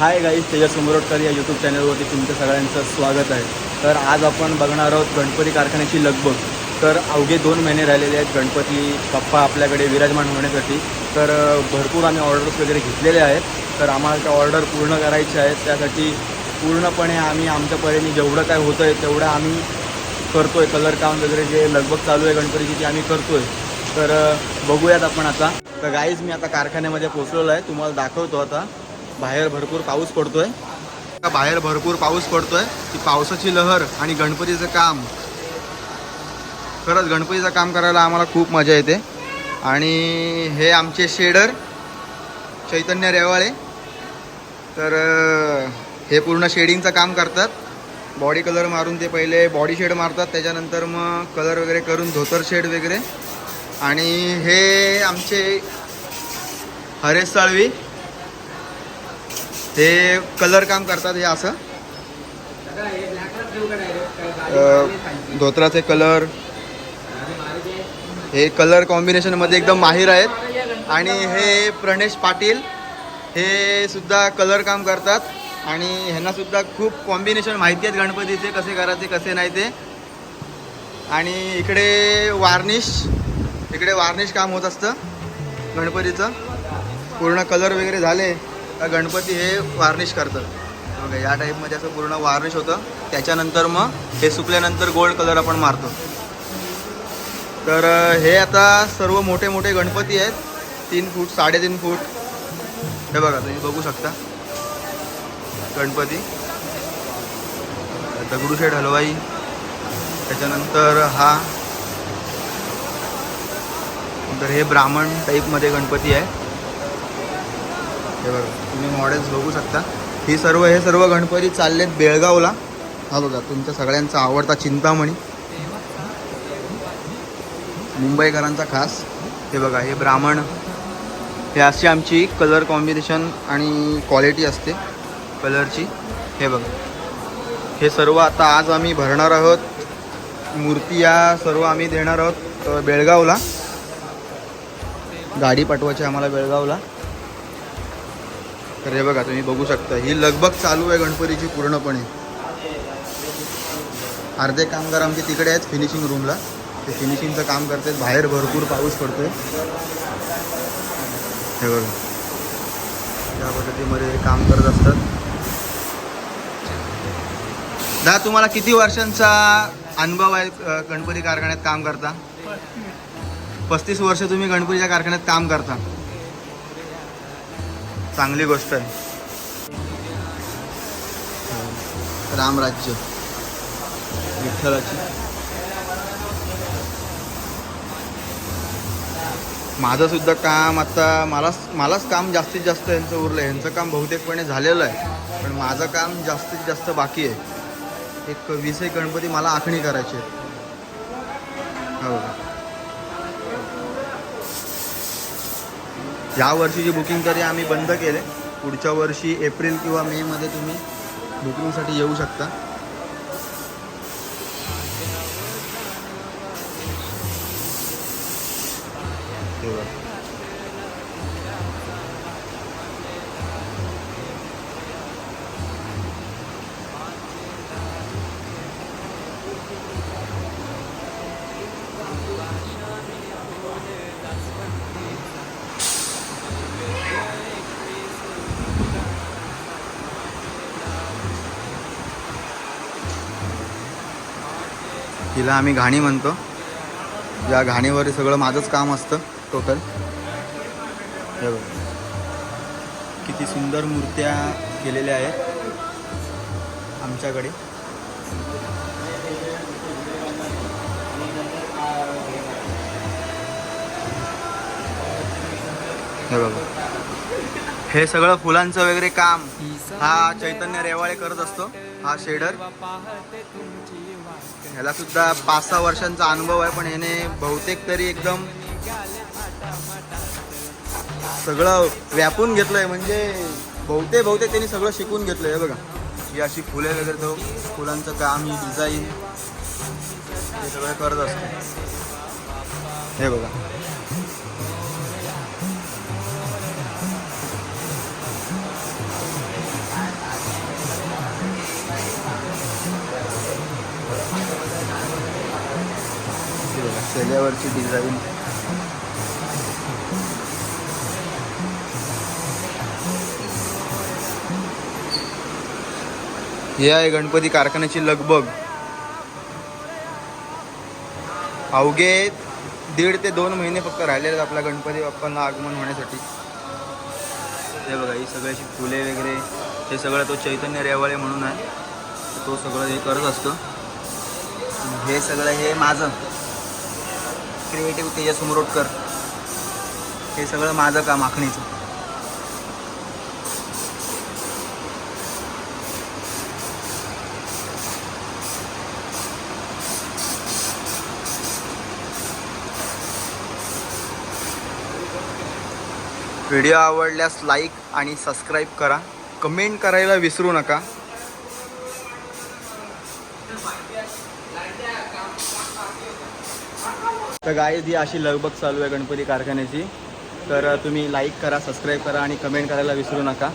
Hi guys Tejas समोरोटकर या YouTube चॅनलवरती तुमचं सगळ्यांचं स्वागत आहे. तर आज आपण बघणार आहोत गणपती कारखान्याची लगबग. तर अवघे दोन महिने राहिलेले आहेत गणपती बाप्पा आपल्याकडे विराजमान होण्यासाठी. तर भरपूर आम्ही ऑर्डर्स वगैरे घेतलेले आहेत. तर आम्हाला त्या ऑर्डर पूर्ण करायच्या आहेत. त्यासाठी पूर्णपणे आम्ही आमच्या परीने जेवढं काय होतं आहे तेवढं आम्ही करतोय. कलर काम वगैरे जे लगबग चालू आहे गणपतीची ती आम्ही करतो आहे तर बघूयात आपण आता. तर गाईज मी आता कारखान्यामध्ये पोचलेलो आहे. तुम्हाला दाखवतो आता. बाहेर भरपूर पाऊस पडतोय. बाहेर भरपूर पाऊस पडतोय. ती पावसाची लहर आणि गणपतीचं काम. खरंच गणपतीचं काम करायला आम्हाला खूप मजा येते. आणि हे आमचे शेडर चैतन्य रेवाळे. तर हे पूर्ण शेडिंगचं काम करतात. बॉडी कलर मारून ते पहिले बॉडी शेड मारतात. त्याच्यानंतर मग कलर वगैरे करून धोतर शेड वगैरे. आणि हे आमचे हरेश साळवी हे कलर काम करतात हे असं. धोत्राचे कलर हे कलर कॉम्बिनेशनमध्ये एकदम माहीर आहेत. आणि हे प्रणेश पाटील हे सुद्धा कलर काम करतात. आणि ह्यांना सुद्धा खूप कॉम्बिनेशन माहिती आहेत गणपतीचे कसे करायचे कसे नाही ते. आणि इकडे वार्निश इकडे वार्निश काम होत असतं गणपतीचं. पूर्ण कलर वगैरे झाले. का गणपती हे वार्निश करतात बघा या टाईपमध्ये असं पूर्ण वार्निश होतं. त्याच्यानंतर मग हे सुकल्यानंतर गोल्ड कलर आपण मारतो. तर हे आता सर्व मोठे मोठे गणपती आहेत. तीन फूट साडेतीन फूट. हे बघा तुम्ही बघू शकता. गणपती. दगडूशेठ हलवाई. त्याच्यानंतर हा. तर हे ब्राह्मण टाईपमध्ये गणपती आहे. हे बघा तुम्ही मॉडेल्स बघू शकता. ही सर्व हे सर्व गणपती चाललेत बेळगावला. हा बघा तुमच्या सगळ्यांचा आवडता चिंतामणी. मुंबईकरांचा खास. हे बघा हे ब्राह्मण. हे अशी आमची कलर कॉम्बिनेशन आणि क्वालिटी असते कलरची हे बघा. हे सर्व आता आज आम्ही भरणार आहोत. मूर्ती या सर्व आम्ही देणार आहोत बेळगावला. गाडी पाठवायची आम्हाला बेळगावला. तर हे बघा तुम्ही बघू शकता. ही लगबग चालू आहे गणपतीची पूर्णपणे. अर्धे कामगार आमचे तिकडे आहेत फिनिशिंग रूमला ते फिनिशिंगचं काम करतात. बाहेर भरपूर पाऊस पडतोय. हे बघा. त्या पद्धतीमध्ये काम करत असतात. दा तुम्हाला किती वर्षांचा अनुभव आहे गणपती कारखान्यात काम करता? पस्तीस वर्ष तुम्ही गणपतीच्या कारखान्यात काम करता. चांगली गोष्ट आहे. रामराज्य विठ्ठलाची. माझं सुद्धा काम आता मलाच मलाच काम जास्तीत जास्त यांचं उरलं आहे यांचं काम बहुतेकपणे झालेलं आहे. पण माझं काम जास्तीत जास्त बाकी आहे. एक वीस एक गणपती मला आखणी करायची आहे हो. या वर्षीची बुकिंग तरी आम्ही बंद केले. पुढच्या वर्षी एप्रिल किंवा मेमध्ये तुम्ही बुकिंगसाठी येऊ शकता. हे तिला आम्ही घाणी म्हणतो. या घाणीवर सगळं माझंच काम असतं टोटल हे बघ. किती सुंदर मूर्त्या केलेल्या आहेत. आमच्याकडे. हे बघा. हे सगळं फुलांचं वगैरे काम हा चैतन्य रेवाळे करत असतो. हा शेडर. ह्याला सुद्धा पाच सहा वर्षांचा अनुभव आहे पण याने बहुतेक तरी एकदम सगळं व्यापून घेतलंय. म्हणजे बहुतेक बहुतेक त्यांनी सगळं शिकून घेतलंय हे बघा. ही अशी फुले वगैरे तो. फुलांचं काम ही डिझाईन हे सगळं करत असतो. हे बघा. ठेल्यावरची डिझाईन हे आहे गणपती कारखान्याची लगबग. अवघे दीड ते दोन महिने फक्त राहिलेले आहेत आपल्या गणपती बाप्पांना आगमन होण्यासाठी. हे बघा ही सगळ्याची फुले वगैरे हे सगळं तो चैतन्य रेवाळे म्हणून आहे. तर तो सगळं हे करत असतो. हे सगळं हे माझं. क्रिएटिव्ह तेजस मुरोटकर. हे सगळं माझं काम आखणीचं. व्हिडिओ आवडल्यास लाईक आणि सबस्क्राईब करा. कमेंट करायला विसरू नका. तर गाय ही अशी लगबग चालू आहे गणपती कारखान्याची. तर तुम्ही लाईक करा सबस्क्राईब करा आणि कमेंट करायला विसरू नका.